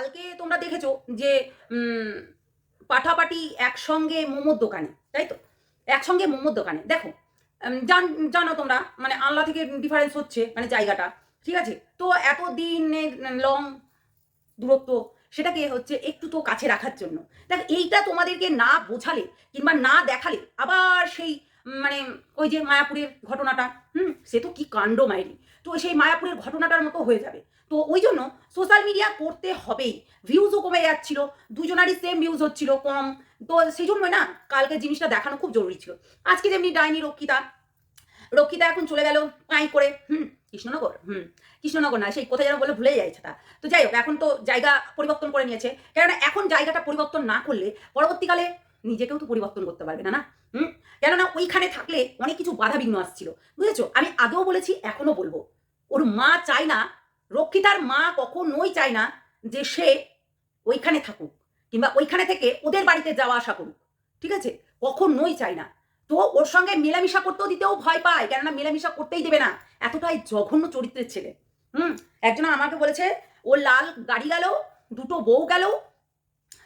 কালকে তোমরা দেখেছ যে পাঠাপাটি একসঙ্গে মোমোর দোকানে, তাই তো? একসঙ্গে মোমোর দোকানে। দেখো জান, জানো তোমরা মানে আল্লাহ থেকে ডিফারেন্স হচ্ছে মানে জায়গাটা, ঠিক আছে? তো এত দিনের লং দূরত্ব, সেটাকে হচ্ছে একটু তো কাছে রাখার জন্য। দেখ, এইটা তোমাদেরকে না বোঝালে কিংবা না দেখালে আবার সেই মানে ওই যে মায়াপুরের ঘটনাটা, হুম, সে তো কি কাণ্ড মায়েরি তো সেই মায়াপুরের ঘটনাটার মতো হয়ে যাবে। তো ওই জন্য সোশ্যাল মিডিয়া করতে হবেই। ভিউজও কমে যাচ্ছিল, দুজনারই সেম ভিউজ হচ্ছিল, কম। তো সেই জন্যই না, কালকে জিনিসটা দেখানো খুব জরুরি ছিল। আজকে যেমনি ডাইনি রক্ষিতা রক্ষিতা এখন চলে গেল পাই করে, হুম, কৃষ্ণনগর হুম, কৃষ্ণনগর না, সেই কোথায় যেন বলে ভুলে যাচ্ছে তা। তো যাই হোক, এখন তো জায়গা পরিবর্তন করে নিয়েছে। কেননা এখন জায়গাটা পরিবর্তন না করলে পরবর্তীকালে নিজেকেও তো পরিবর্তন করতে পারবে না না হুম? কেননা ওইখানে থাকলে অনেক কিছু বাধা বিঘ্ন আসছিল। বুঝেছ? আমি আগেও বলেছি এখনও বলব। ওর মা চায় না, রক্ষিতার মা কখনোই চায় না যে সে ওইখানে থাকুক কিংবা ওইখানে থেকে ওদের বাড়িতে যাওয়া আসা করুক। ঠিক আছে? কখনোই চায় না। তো ওর সঙ্গে মেলামেশা করতেও দিতেও ভয় পায়, কেননা মেলামেশা করতেই দেবে না। এতটাই জঘন্য চরিত্রের ছেলে। হুম? একজন আমাকে বলেছে, ও লাল গাড়ি গেল, দুটো বউ গেল,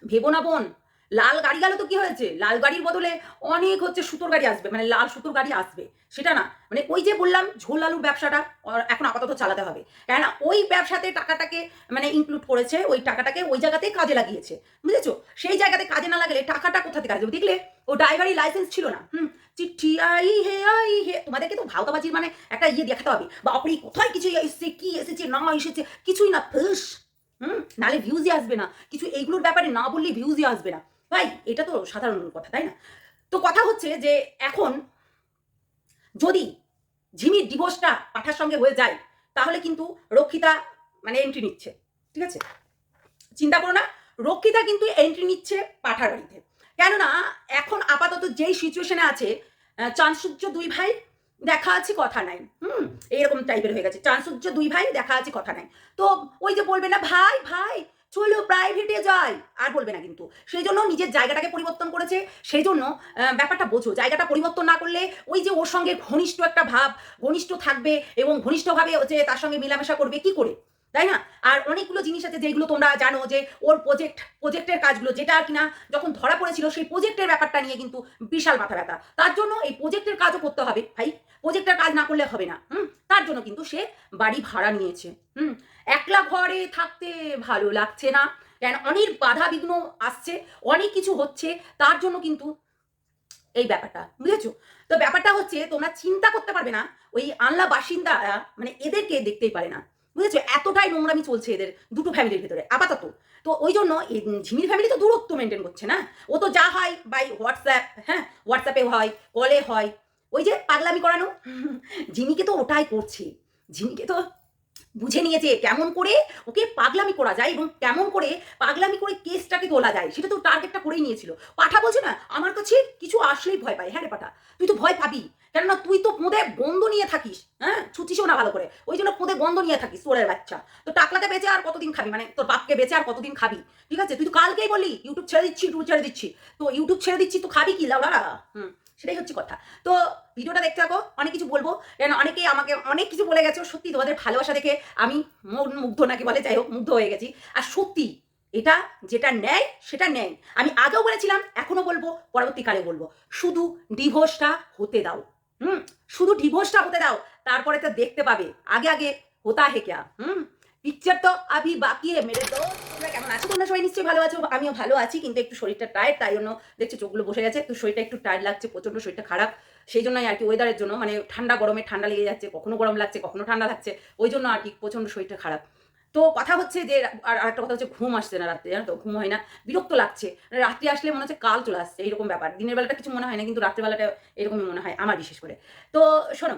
ভেবো না বোন লাল গাড়ি গেল তো কি হয়েছে? লাল গাড়ির বদলে অনেক হচ্ছে সুতোর গাড়ি আসবে মানে লাল সুতোর গাড়ি আসবে। সেটা না মানে ওই যে বললাম, ঝোল আলুর ব্যবসাটা এখন আপাতত চালাতে হবে। কেননা ওই ব্যবসাতে টাকাটাকে মানে ইনক্লুড করেছে, ওই টাকাটাকে ওই জায়গাতে কাজে লাগিয়েছে। বুঝেছ? সেই জায়গাতে কাজে না লাগলে টাকাটা কোথা থেকে আসবে? দেখলে, ও ড্রাইভারি লাইসেন্স ছিল না, হুম? চিঠি আই হে আই হে, তোমাদেরকে তো ভাওতাবাজির মানে একটা ইয়ে দেখাতে হবে। বাপরে, কোথায় কিছু এসেছে, কি এসেছে, না এসেছে? কিছুই না, ফেস, হুম? নালে ভিউজই আসবে না। কিছু এইগুলোর ব্যাপারে না বললে ভিউজই আসবে না। ভাই এটা তো সাধারণ কথা তাই না? তো কথা হচ্ছে যে এখন যদি ঝিমির ডিভোর্সটা পাঠার সঙ্গে হয়ে যায় তাহলে কিন্তু রক্ষিতা মানে এন্ট্রি নিচ্ছে ঠিক আছে? চিন্তা করো না রক্ষিতা কিন্তু এন্ট্রি নিচ্ছে পাঠার বাড়িতে। কেননা এখন আপাতত যেই সিচুয়েশনে আছে আহ, চাঁদসূর্য দুই ভাই দেখা আছে কথা নাই হুম? এইরকম টাইপের হয়ে গেছে। চাঁদসূর্য দুই ভাই দেখা আছে কথা নাই। তো ওই যে বলবে না ভাই ভাই চলো প্রাইভেটে যাই। আর বলবে না কিন্তু। সেই জন্য নিজের জায়গাটাকে পরিবর্তন করেছে। সেই জন্য ব্যাপারটা বোঝো। জায়গাটা পরিবর্তন না করলে ওই যে ওর সঙ্গে ঘনিষ্ঠ একটা ভাব, ঘনিষ্ঠ থাকবে এবং ঘনিষ্ঠভাবে যে তার সঙ্গে মেলামেশা করবে, কি করে? তাই না? আর অনেকগুলো জিনিস আছে যেগুলো তোমরা জানো যে ওর প্রজেক্ট প্রজেক্টের কাজগুলো যেটা আর কিনা যখন ধরা পড়েছিল সেই প্রজেক্টের ব্যাপারটা নিয়ে কিন্তু বিশাল মাথা ব্যথা। তার জন্য এই প্রজেক্টের কাজও করতে হবে ভাই। প্রজেক্টের কাজ না করলে হবে না। হুম? তার জন্য কিন্তু সে বাড়ি ভাড়া নিয়েছে। হুম? একলা ঘরে থাকতে ভালো লাগছে না। কেন? অনেক বাধা বিঘ্ন আসছে, অনেক কিছু হচ্ছে, তার জন্য কিন্তু এই ব্যাপারটা, বুঝেছ? তো ব্যাপারটা হচ্ছে, তোমরা চিন্তা করতে পারবে না, ওই আনলা বাসিন্দারা মানে এদেরকে দেখতেই পারে না, বুঝেছ? এতটাই নোংরামি চলছে এদের দুটো ফ্যামিলির ভিতরে, আপাতত। তো ওই জন্য ঝিমির ফ্যামিলি তো দূরত্ব মেনটেন করছে না? ও তো যা হয় বাই হোয়াটসঅ্যাপ হ্যাঁ? হোয়াটসঅ্যাপে হয় কলে হয় ওই যে পাগলামি করানো। ঝিমিকে তো ওটাই করছে। ঝিমিকে তো বুঝে নিয়েছে কেমন করে ওকে পাগলামি করা যায় এবং কেমন করে পাগলামি করে কেসটাকে তোলা যায়। সেটা তো টার্গেটটা করেই নিয়েছিল। পাঠা বলছে না, আমার কাছে কিছু আসলেই ভয় পাই হ্যাঁ রে পাঠা, তুই তো ভয় পাবি। কেননা তুই তো পোঁদে বন্ধ নিয়ে থাকিস হ্যাঁ? ছুটিসও না ভালো করে। ওই জন্য পোঁদে বন্ধ নিয়ে থাকিস তোরের বাচ্চা। তো টাকলাকে বেঁচে আর কতদিন খাবি? মানে তোর বাপকে বেঁচে আর কতদিন খাবি? ঠিক আছে? তুই তো কালকেই বললি ইউটিউব ছেড়ে দিচ্ছি ইউটিউব ছেড়ে দিচ্ছি। তো ইউটিউব ছেড়ে দিচ্ছি, তো খাবি কি? লাউলা হুম, সেটাই হচ্ছে কথা। তো ভিডিওটা দেখতে থাকো, অনেক কিছু বলব। কেন অনেকেই আমাকে অনেক কিছু বলে গেছো, সত্যি তোমাদের ভালোবাসা দেখে আমি মন মুগ্ধ নাকি বলে? যাই হোক, মুগ্ধ হয়ে গেছি। আর সত্যি, এটা যেটা নেয় সেটা নেয় আমি আগেও বলেছিলাম এখনও বলব, পরবর্তীকালে বলব। শুধু ডিভোর্সটা হতে দাও। হুম? শুধু ডিভোর্সটা হতে দাও, তারপরে তো দেখতে পাবে। আগে আগে হোতা হে ক্যা? হুম? পিকচার তো আভি বাকি মেরে তো তোমরা কেমন আছো? তোমরা সবাই নিশ্চয়ই ভালো আছো। আমিও ভালো আছি, কিন্তু একটু শরীরটা টায়ার্ড তাই জন্য দেখছি চোখগুলো বসে গেছে। তো শরীরটা একটু টায়ার্ড লাগছে প্রচণ্ড শরীরটা খারাপ। সেই জন্যই আর কি ওয়েদারের জন্য মানে ঠান্ডা গরমে ঠান্ডা লেগে যাচ্ছে, কখনো গরম লাগছে, কখনো ঠান্ডা লাগছে, ওই জন্য আর কি প্রচণ্ড শরীরটা খারাপ। তো কথা হচ্ছে যে, আর আরেকটা কথা হচ্ছে ঘুম আসছে না রাত্রে, জানো তো? ঘুম হয় না, বিরক্ত লাগছে। রাত্রে আসলে মনে হচ্ছে কাল চলে আসছে, এইরকম ব্যাপার। দিনের বেলাটা কিছু মনে হয় না, কিন্তু রাত্রেবেলাটা এরকমই মনে হয় আমার বিশেষ করে। তো শোনো,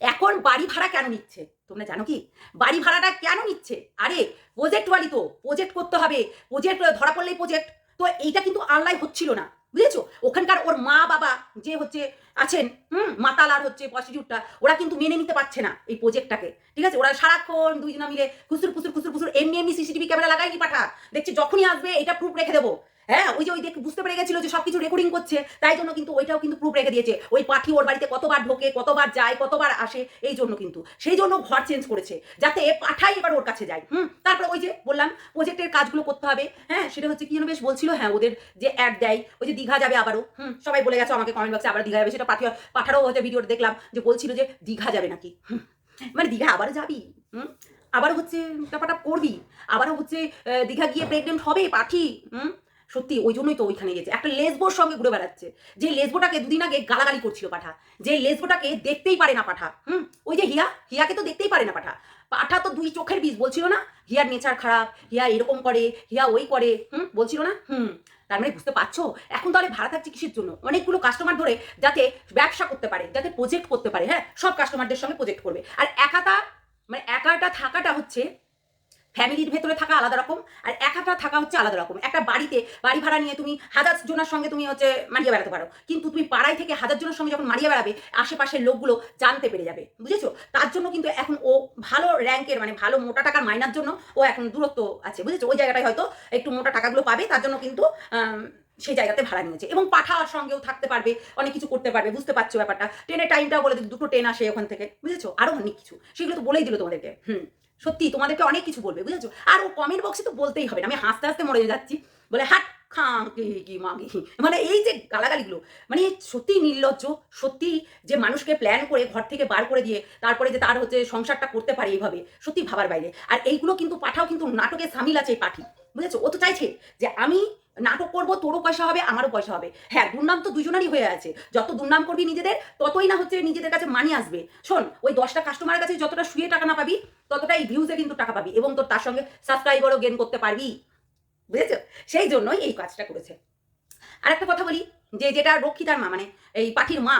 এখন বাড়ি ভাড়া কেন নিচ্ছে? তোমরা জানো কি? বাড়ি ভাড়াটা কেন নিচ্ছে? আরে প্রজেক্ট বাড়ি তো প্রজেক্ট করতে হবে প্রজেক্ট ধরা পড়লেই প্রজেক্ট তো এইটা কিন্তু আনলাই হচ্ছিল না। বুঝেছ? ওখানকার ওর মা বাবা যে হচ্ছে আছেন, হুম মাতালার হচ্ছে প্রসিডিউটটা ওরা কিন্তু মেনে নিতে পারছে না এই প্রজেক্টটাকে ঠিক আছে? ওরা সারাক্ষণ দুইজনা মিলে খুচুর খুচুর খুচুর খুচুর এমনি এমনি সিসিটিভি ক্যামেরা লাগাই কি পাঠা? দেখছি যখনই আসবে এটা প্রুফ রেখে দেবো। হ্যাঁ ওই যে ওই দেখ বুঝতে পেরে গেছিল যে সবকিছু রেকর্ডিং করছে তাই জন্য কিন্তু ওইটাও কিন্তু প্রুফ রেখে দিয়েছে। ওই পাঠি ওর বাড়িতে কতবার ঢোকে কতবার যায় কতবার আসে এই জন্য কিন্তু। সেই জন্য ঘর চেঞ্জ করেছে যাতে পাঠাই এবার ওর কাছে যায় হুম? তারপরে ওই যে বললাম প্রজেক্টের কাজগুলো করতে হবে হ্যাঁ? সেটা হচ্ছে কি যেন বেশ বলছিল হ্যাঁ ওদের যে অ্যাড দেয় ওই যে দীঘা যাবে আবারও হুম? সবাই বলে গেছে আমাকে কমেন্ট বক্সে আবার দীঘা যাবে সেটা পাঠি পাঠারও হচ্ছে ভিডিওটা দেখলাম যে বলছিল যে দীঘা যাবে নাকি হুম, মানে দীঘা আবার যাবি হুম? আবার হচ্ছে ব্যাপারটা করবি আবারও হচ্ছে দীঘা গিয়ে প্রেগনেন্ট হবে পাঠি হুম? সত্যি, ওই জন্যই তো ওইখানে গেছে। একটা লেসবোর সঙ্গে ঘুরে বেড়াচ্ছে। যে লেসবোটাকে দুদিন আগে গালাগালি করছিল পাঠা। যে লেসবোটাকে দেখতেই পারে না পাঠা। হুম? ওই যে হিয়া, হিয়াকে তো দেখতেই পারে না পাঠা। পাঠা তো দুই চোখের বীজ বলছিল না? হিয়ার নেচার খারাপ, হিয়া এরকম করে, হিয়া ওই করে, হুম? বলছিল না? হুম। তার মানে বুঝতে পারছ? এখন তাহলে ভাড়া থাকছে কিসের জন্য? অনেকগুলো কাস্টমার ধরে যাতে ব্যবসা করতে পারে, যাতে প্রজেক্ট করতে পারে হ্যাঁ? সব কাস্টমারদের সঙ্গে প্রজেক্ট করবে। আর একাটা মানে একাটা থাকাটা হচ্ছে ফ্যামিলির ভেতরে থাকা আলাদা রকম, আর একাটা থাকা হচ্ছে আলাদা রকম। একটা বাড়িতে বাড়ি ভাড়া নিয়ে তুমি হাজার জনের সঙ্গে তুমি হচ্ছে মারিয়ে বেড়াতে পারো। কিন্তু তুমি পাড়ায় থেকে হাজার জনের সঙ্গে যখন মারিয়ে বেড়াবে, আশেপাশের লোকগুলো জানতে পেরে যাবে। বুঝেছ? তার জন্য কিন্তু এখন ও ভালো র্যাঙ্কের মানে ভালো মোটা টাকার মাইনার জন্য ও এখন দূরত্ব আছে। বুঝেছ? ওই জায়গাটায় হয়তো একটু মোটা টাকাগুলো পাবে, তার জন্য কিন্তু সেই জায়গাতে ভাড়া নিয়েছে। এবং পাঠার সঙ্গেও থাকতে পারবে, অনেক কিছু করতে পারবে, বুঝতে পারছ ব্যাপারটা? ট্রেনের টাইমটাও বলে দুটো ট্রেন আসে ওখান থেকে। বুঝেছ? আরও অনেক কিছু। সেগুলো তো বলেই দিল তোমাদেরকে। হুম। সত্যি, তোমাদেরকে অনেক কিছু বলবে, বুঝেছ? আর ও কমেন্ট বক্সে তো বলতেই হবে না, আমি হাসতে হাসতে মরে যাচ্ছি। বলে, হাট, খাঁ, কি কি মাগি মানে এই যে গালাগালিগুলো মানে সত্যি নির্লজ্জ, সত্যি যে মানুষকে প্ল্যান করে ঘর থেকে বার করে দিয়ে তারপরে যে তার হচ্ছে সংসারটা করতে পারে এইভাবে, সত্যি ভাবার বাইরে। আর এইগুলো কিন্তু পাঠাও কিন্তু নাটকে সামিল আছে এই পাঠি। বুঝেছ? ও তো চাইছে যে আমি নাটক করব, তোরও পয়সা হবে, আমারও পয়সা হবে। হ্যাঁ দুর্নাম তো দুজনেরই হয়ে আছে। যত দুর্নাম করবি নিজেদের, ততই না হচ্ছে নিজেদের কাছে মানি আসবে। শোন, ওই দশটা কাস্টমারের কাছে যতটা শুয়ে টাকা না পাবি ততটা এই ভিউজে কিন্তু টাকা পাবি এবং তোর তার সঙ্গে সাবস্ক্রাইবারও গেন করতে পারবি। বুঝেছ? সেই জন্যই এই কাজটা করেছে। আর একটা কথা বলি, যে যেটা রক্ষিতার মা মানে এই পাখির মা,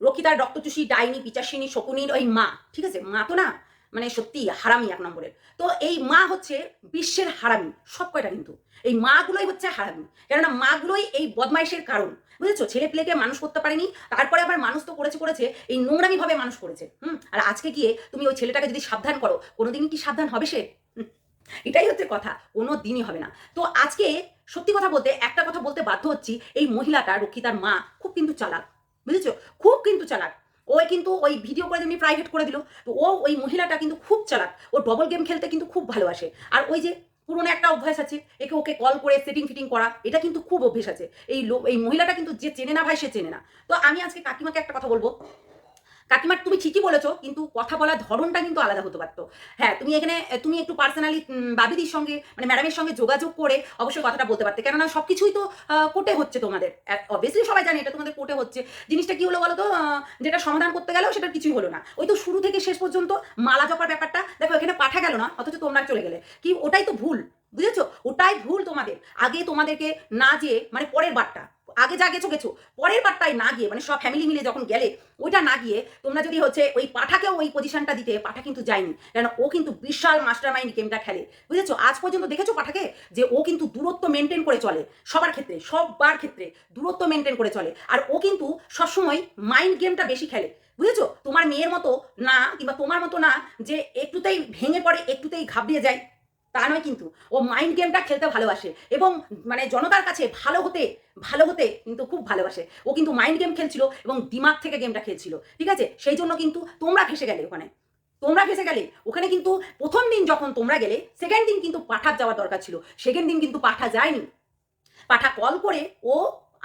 রক্ষিতার রক্তচুষি, ডাইনি, পিচাসিনী, শকুনির ওই মা, ঠিক আছে? মা তো না মানে সত্যি হারামি এক নম্বরের। তো এই মা হচ্ছে বিশ্বের হারামি, সব কয়টা কিন্তু। এই মাগুলোই হচ্ছে হারামি, কেননা মাগুলোই এই বদমাইশের কারণ। বুঝেছ? ছেলে পেলেকে মানুষ করতে পারেনি, তারপরে আবার মানুষ তো করেছে করেছে, এই নোংরামি ভাবে মানুষ করেছে, হুম? আর আজকে গিয়ে তুমি ওই ছেলেটাকে যদি সাবধান করো কোনোদিন কি সাবধান হবে সে? এটাই হচ্ছে কথা কোনো দিনই হবে না। তো আজকে সত্যি কথা বলতে, একটা কথা বলতে বাধ্য হচ্ছি, এই মহিলাটা রক্ষিতার মা খুব কিন্তু চালাক, বুঝেছ? খুব কিন্তু চালাক। ওই কিন্তু ওই ভিডিও করে যেমনি প্রাইভেট করে দিল। তো ও ওই মহিলাটা কিন্তু খুব চালাক। ওর ডবল গেম খেলতে কিন্তু খুব ভালোবাসে। আর ওই যে পুরোনো একটা অভ্যাস আছে, একে ওকে কল করে সেটিং ফিটিং করা, এটা কিন্তু খুব অভ্যেস আছে। এই এই মহিলাটা কিন্তু যে চেনে না ভাই, সে চেনে না। তো আমি আজকে কাকিমাকে একটা কথা বলব। কাকিমার তুমি ঠিকই বলেছ, কিন্তু কথা বলার ধরনটা কিন্তু আলাদা হতে পারতো। হ্যাঁ তুমি এখানে, তুমি একটু পার্সোনালি বাবিদির সঙ্গে মানে ম্যাডামের সঙ্গে যোগাযোগ করে অবশ্যই কথাটা বলতে পারতে। কেননা সব কিছুই তো কোটে হচ্ছে তোমাদের। অবভিয়াসলি সবাই জানে এটা তোমাদের কোটে হচ্ছে। জিনিসটা কি হলো বলো তো যেটা সমাধান করতে গেলেও সেটা কিছুই হলো না। ওই তো শুরু থেকে শেষ পর্যন্ত মালা জপার ব্যাপারটা, দেখো এখানে পাঠা গেল না, অথচ তোমরা চলে গেলে। কি, ওটাই তো ভুল, বুঝেছ? ওটাই ভুল তোমাদের। আগে তোমাদেরকে না যেয়ে মানে পরের বারটা আগে যা গেছো গেছো। পরের বারটায় না গিয়ে মানে সব ফ্যামিলি মিলে যখন গেলে, ওইটা না গিয়ে তোমরা যদি হচ্ছে ওই পাঠাকেও ওই পজিশনটা দিতে, পাঠা কিন্তু যায়নি। কেন ও কিন্তু বিশাল মাস্টার মাইন্ড গেমটা খেলে। বুঝেছ? আজ পর্যন্ত দেখেছ পাঠাকে? যে ও কিন্তু দূরত্ব মেনটেন করে চলে সবার ক্ষেত্রে, সববার ক্ষেত্রে দূরত্ব মেনটেন করে চলে। আর ও কিন্তু সবসময় মাইন্ড গেমটা বেশি খেলে। বুঝেছ? তোমার মেয়ের মতো না, কিংবা তোমার মতো না যে একটুতেই ভেঙে পড়ে, একটুতেই ঘাবড়িয়ে যায়। তা নয় কিন্তু। ও মাইন্ড গেমটা খেলতে ভালোবাসে এবং মানে জনতার কাছে ভালো হতে ভালো হতে কিন্তু খুব ভালোবাসে। ও কিন্তু মাইন্ড গেম খেলছিল এবং দিমাগ থেকে গেমটা খেলছিল, ঠিক আছে? সেই জন্য কিন্তু তোমরা ফেসে গেলে ওখানে। তোমরা ফেসে গেলে। ওখানে কিন্তু প্রথম দিন যখন তোমরা গেলে সেকেন্ড দিন কিন্তু পাঠার যাওয়া দরকার ছিল। সেকেন্ড দিন কিন্তু পাঠা যায়নি। পাঠা কল করে ও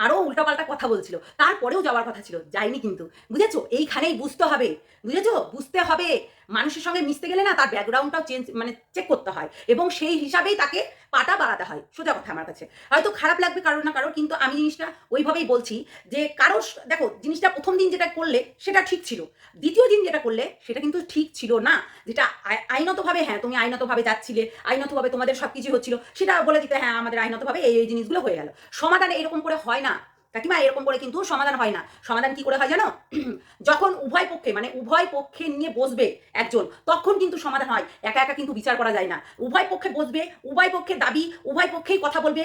আরও উল্টাপাল্টা কথা বলছিল। তারপরেও যাওয়ার কথা ছিল, যায়নি কিন্তু। বুঝেছ? এইখানেই বুঝতে হবে। বুঝেছ? বুঝতে হবে। মানুষের সঙ্গে মিশতে গেলে না তার ব্যাকগ্রাউন্ডটাও চেঞ্জ মানে চেক করতে হয় এবং সেই হিসাবেই তাকে পাটা বাড়াতে হয়। সোজা কথা আমার কাছে। হয়তো খারাপ লাগবে কারোর না কারোর, কিন্তু আমি জিনিসটা ওইভাবেই বলছি যে কারও স- দেখো, জিনিসটা প্রথম দিন যেটা করলে সেটা ঠিক ছিল। দ্বিতীয় দিন যেটা করলে সেটা কিন্তু ঠিক ছিল না। যেটা আইনতভাবে হ্যাঁ তুমি আইনতভাবে যাচ্ছিলে, আইনতভাবে তোমাদের সব কিছু হচ্ছিল, সেটা বলে দিতে হ্যাঁ আমাদের আইনতভাবে এই এই জিনিসগুলো হয়ে গেল। সমাধান এরকম করে হয় না। কাকিমা, এরকম করে কিন্তু সমাধান হয় না। সমাধান কি করে হয় জানো? যখন উভয় পক্ষে মানে উভয় পক্ষে নিয়ে বসবে একজন, তখন কিন্তু সমাধান হয়। একা একা কিন্তু বিচার করা যায় না। উভয় পক্ষে বসবে, উভয় পক্ষের দাবি, উভয় পক্ষেই কথা বলবে।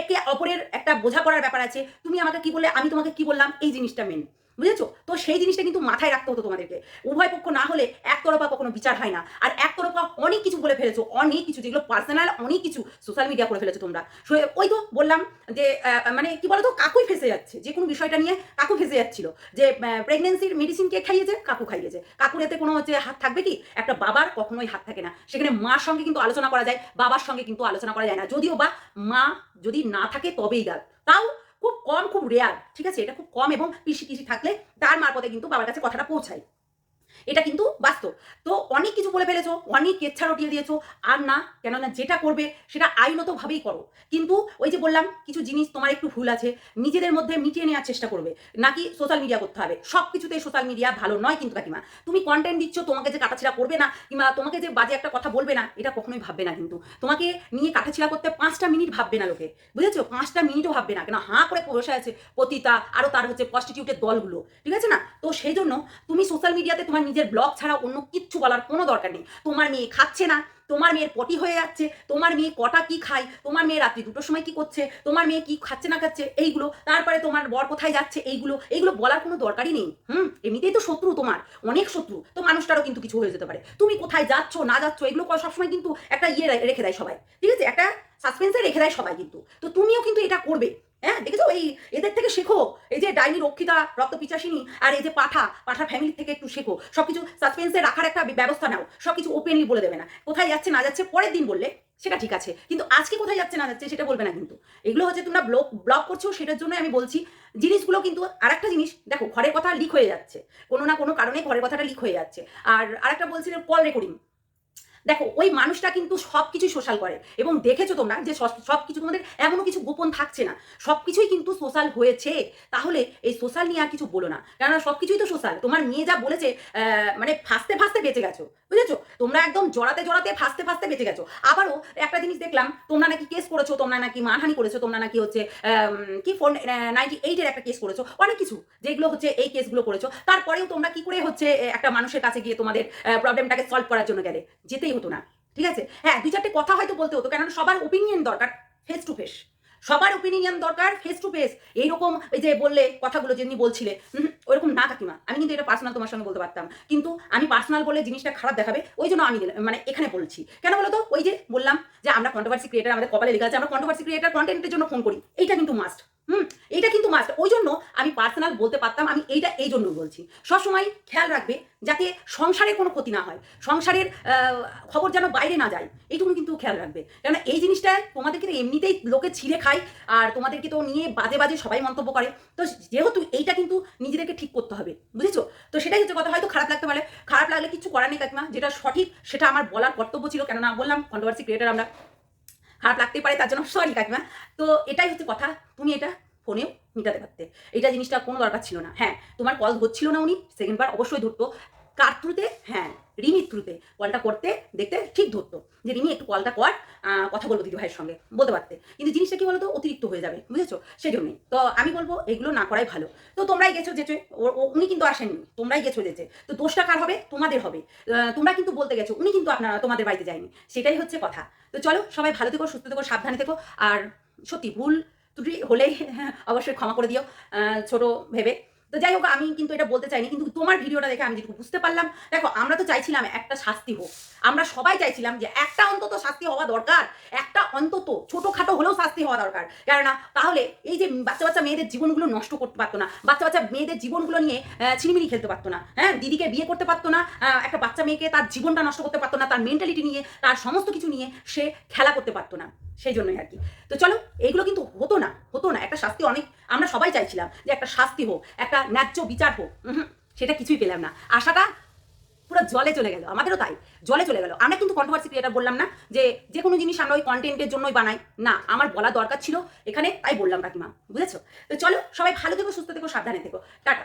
একে অপরের একটা বোঝা করার ব্যাপার আছে। তুমি আমাকে কি বললে? আমি তোমাকে কি বললাম? এই জিনিসটা মেন বুঝেছ? তো সেই জিনিসটা কিন্তু মাথায় রাখতে হতো তোমাদেরকে। উভয় পক্ষ না হলে একতরফা কখনো বিচার হয় না। আর একতরফা অনেক কিছু বলে ফেলেছো, অনেক কিছু, যেগুলো পার্সোনাল অনেক কিছু সোশ্যাল মিডিয়া করে ফেলেছো তোমরা। ওই তো বললাম যে মানে কি বলতো, কাকুই ফেসে যাচ্ছে। যে কোনো বিষয়টা নিয়ে কাকু ফেসে যাচ্ছিল। যে প্রেগনেন্সির মেডিসিন কে খাইয়েছে, কাকু খাইয়েছে। কাকুর এতে কোনো হচ্ছে হাত থাকবে কি? একটা বাবার কখনোই হাত থাকে না। সেখানে মার সঙ্গে কিন্তু আলোচনা করা যায়, বাবার সঙ্গে কিন্তু আলোচনা করা যায় না। যদিও বা মা যদি না থাকে তবেই গেল। তাও খুব কম, খুব রেয়ার ঠিক আছে? এটা খুব কম এবং পিসি পিসি থাকলে তার মারফতে কিন্তু বাবার কাছে কথাটা পৌঁছায়। এটা কিন্তু বাস্তব। তো অনেক কিছু বলে ফেলেছো, অনেক কেচ্ছা রটিয়ে দিয়েছ। আর না, কেননা যেটা করবে সেটা আইনতভাবেই করো। কিন্তু ওই যে বললাম, কিছু জিনিস তোমার একটু ভুল আছে, নিজেদের মধ্যে মিটিয়ে নেওয়ার চেষ্টা করবে। নাকি সোশ্যাল মিডিয়া করতে হবে? সব কিছুতেই সোশ্যাল মিডিয়া ভালো নয় কিন্তু কাকিমা। তুমি কন্টেন্ট দিচ্ছ, তোমাকে যে কাটাছিড়া করবে না, কিংবা তোমাকে যে বাজে একটা কথা বলবে না, এটা কখনোই ভাববে না কিন্তু। তোমাকে নিয়ে কাটাছিড়া করতে পাঁচটা মিনিট ভাববে না লোকে। বুঝেছ? পাঁচটা মিনিটও ভাববে না। কেন? হাঁ করে বসে আছে পতিতা আরও তার হচ্ছে প্রস্টিটিউটের দলগুলো। ঠিক আছে না? তো সেই জন্য তুমি সোশ্যাল মিডিয়াতে তোমার নিজের ব্লগ ছাড়া অন্য কিচ্ছু বলার কোনো দরকার নেই। তোমার মেয়ে খাচ্ছে না, তোমার মেয়ের পটি হয়ে যাচ্ছে, তোমার মেয়ে কটা কি খায়, তোমার মেয়ে রাত্রি দুটোর সময় কি করছে, তোমার মেয়ে কি খাচ্ছে না খাচ্ছে, এইগুলো, তারপরে তোমার বর কোথায় যাচ্ছে, এইগুলো এইগুলো বলার কোনো দরকারই নেই। হুম, এমনিতেই তো শত্রু তোমার, অনেক শত্রু, তো মানুষটারও কিন্তু কিছু হয়ে যেতে পারে। তুমি কোথায় যাচ্ছ, না যাচ্ছ, এগুলো সবসময় কিন্তু একটা ইয়ে রেখে দেয় সবাই, ঠিক আছে? একটা সাসপেন্সে রেখে দেয় সবাই কিন্তু। তো তুমিও কিন্তু এটা করবে। হ্যাঁ দেখেছ? এই এদের থেকে শেখো। এই যে ডাইনি, রক্ষিতা, রক্ত পিচাসিনী আর এই যে পাঠা পাঠা ফ্যামিলি থেকে একটু শেখো। সবকিছু সাসপেন্সে রাখার একটা ব্যবস্থা নাও। সবকিছু ওপেনলি বলে দেবে না। কোথায় যাচ্ছে, না যাচ্ছে, পরের দিন বললে সেটা ঠিক আছে। কিন্তু আজকে কোথায় যাচ্ছে, না যাচ্ছে, সেটা বলবে না কিন্তু। এগুলো হচ্ছে তোমরা ব্লগ ব্লগ করছ, সেটার জন্য আমি বলছি, জিনিসগুলো কিন্তু আরেকটা জিনিস, দেখো, ঘরের কথা লিক হয়ে যাচ্ছে। কোনো না কোনো কারণে ঘরের কথাটা লিক হয়ে যাচ্ছে। আর আরেকটা বলছিলাম কল রেকর্ডিং দেখো, ওই মানুষটা কিন্তু সব কিছুই সোশ্যাল করে। এবং দেখেছ তোমরা যে সব কিছু তোমাদের এমনও কিছু গোপন থাকছে না। সব কিছুই কিন্তু সোশ্যাল হয়েছে। তাহলে এই সোশ্যাল নিয়ে আর কিছু বলো না। কেননা সব কিছুই তো সোশ্যাল তোমার মেয়ে যা বলেছে মানে ফাঁসতে ফাঁসতে বেঁচে গেছো। বুঝেছ? তোমরা একদম জড়াতে জড়াতে ফাঁসতে ফাঁসতে বেঁচে গেছো। আবারও একটা জিনিস দেখলাম, তোমরা নাকি কেস করেছ, তোমরা নাকি মানহানি করেছ, তোমরা নাকি হচ্ছে কি ফোর নাইনটি এইটের একটা কেস করেছ। অনেক কিছু যেগুলো হচ্ছে এই কেসগুলো করেছ। তারপরেও তোমরা কি করে হচ্ছে একটা মানুষের কাছে গিয়ে তোমাদের প্রবলেমটাকে সলভ করার জন্য গেলে? যেতেই হতো না ঠিক আছে? হ্যাঁ দুই চারটে কথা হয়তো বলতে হতো কেননা সবার ওপিনিয়ন দরকার ফেস টু ফেস সবার ওপিনিয়ন দরকার ফেস টু ফেস এইরকম এই যে বললে কথাগুলো যেমনি বলছিলে হুম, ওইরকম না কাকিমা। আমি কিন্তু এটা পার্সোনাল তোমার সঙ্গে বলতে পারতাম। কিন্তু আমি পার্সোনাল বলে জিনিসটা খারাপ দেখাবে ওই জন্য আমি মানে এখানে বলছি। কেন বলো তো ওই যে বললাম যে আমরা কন্ট্রোভার্সি ক্রিয়েটার আমাদের কপালে লেখা আছে আমরা কন্ট্রোভার্সি ক্রিয়েটার কন্টেন্টের জন্য ফোন করি। এইটা কিন্তু মাস্ট হুম এটা কিন্তু মাস্ট ওই জন্য আমি পার্সোনাল বলতে পারতাম, আমি এইটা এই জন্য বলছি। সবসময় খেয়াল রাখবে যাতে সংসারের কোনো ক্ষতি না হয়। সংসারের খবর যেন বাইরে না যায় এইটুকু কিন্তু খেয়াল রাখবে। কেননা এই জিনিসটা তোমাদেরকে এমনিতেই লোকে ছিঁড়ে খায়, আর তোমাদেরকে তো নিয়ে বাজে বাজে সবাই মন্তব্য করে। তো যেহেতু এইটা কিন্তু নিজেদেরকে ঠিক করতে হবে, বুঝেছ? তো সেটাই হচ্ছে কথা, হয়তো খারাপ লাগতে পারে। খারাপ লাগলে কিছু করার নেই কাকিমা, যেটা সঠিক সেটা আমার বলার কর্তব্য ছিল, কেননা বললাম কন্ট্রোভার্সি ক্রিয়েটার আমরা। খারাপ লাগতে পারে, তার জন্য সরি কাকিমা। তো এটাই হচ্ছে কথা, তুমি এটা ফোনেও মিটাতে পারতে। এটা জিনিসটা কোনো দরকার ছিল না। হ্যাঁ তোমার কল ধরছিল না উনি সেকেন্ডবার অবশ্যই ধরতো। কার থ্রুতে হ্যাঁ রিমির থ্রুতে কলটা করতে, দেখতে ঠিক ধরতো যে রিমি একটু কলটা কর কথা বলব দিদি ভাইয়ের সঙ্গে, বলতে পারতে। কিন্তু জিনিসটা কি বলতো? অতিরিক্ত হয়ে যাবে, বুঝেছ? সেই জন্যই তো আমি বলব, এগুলো না করাই ভালো। তো তোমরাই গেছো ও- উনি কিন্তু আসেননি, তোমরাই গেছো যেতে তো দোষটা কার হবে? তোমাদের হবে। তোমরা কিন্তু বলতে গেছো, উনি কিন্তু আপনারা, তোমাদের বাড়িতে যায়নি। সেটাই হচ্ছে কথা। তো চলো, সবাই ভালো থেকো, সুস্থ থেকো, সাবধানে থেকো। আর সত্যি, ভুল ত্রুটি হলেই অবশ্যই ক্ষমা করে দিও ছোট ভেবে। তো যাই হোক, আমি কিন্তু এটা বলতে চাইনি, কিন্তু তোমার ভিডিওটা দেখে আমি যেটুকু বুঝতে পারলাম, দেখো, আমরা তো চাইছিলাম একটা শাস্তি হোক। আমরা সবাই চাইছিলাম যে একটা অন্তত শাস্তি হওয়া দরকার, একটা অন্তত ছোটোখাটো হলেও শাস্তি হওয়া দরকার। কেননা, তাহলে এই যে বাচ্চা বাচ্চা মেয়েদের জীবনগুলো নষ্ট করতে পারতো না, বাচ্চা বাচ্চা মেয়েদের জীবনগুলো নিয়ে ছিনিমিনি খেলতে পারতো না হ্যাঁ? দিদিকে বিয়ে করতে পারতো না একটা বাচ্চা মেয়েকে তার জীবনটা নষ্ট করতে পারতো না, তার মেন্টালিটি নিয়ে, তার সমস্ত কিছু নিয়ে সে খেলা করতে পারতো না। সেই জন্যই আর কি। তো চলো এইগুলো কিন্তু হতো না হতো না। একটা শাস্তি অনেক, আমরা সবাই চাইছিলাম যে একটা শাস্তি হোক, একটা ন্যায্য বিচার হোক। সেটা কিছুই পেলাম না। আশাটা পুরো জলে চলে গেল, আমাদেরও তাই, জলে চলে গেল। আমরা কিন্তু কন্ট্রোভার্সি ক্রিয়েটার বললাম না যে যে কোনো জিনিস আমরা ওই কন্টেন্টের জন্যই বানাই। না, আমার বলা দরকার ছিল এখানে, তাই বললাম কাকিমা, বুঝেছ? তো চলো, সবাই ভালো থেকো, সুস্থ থেকো, সাবধানে থেকো। টাটা।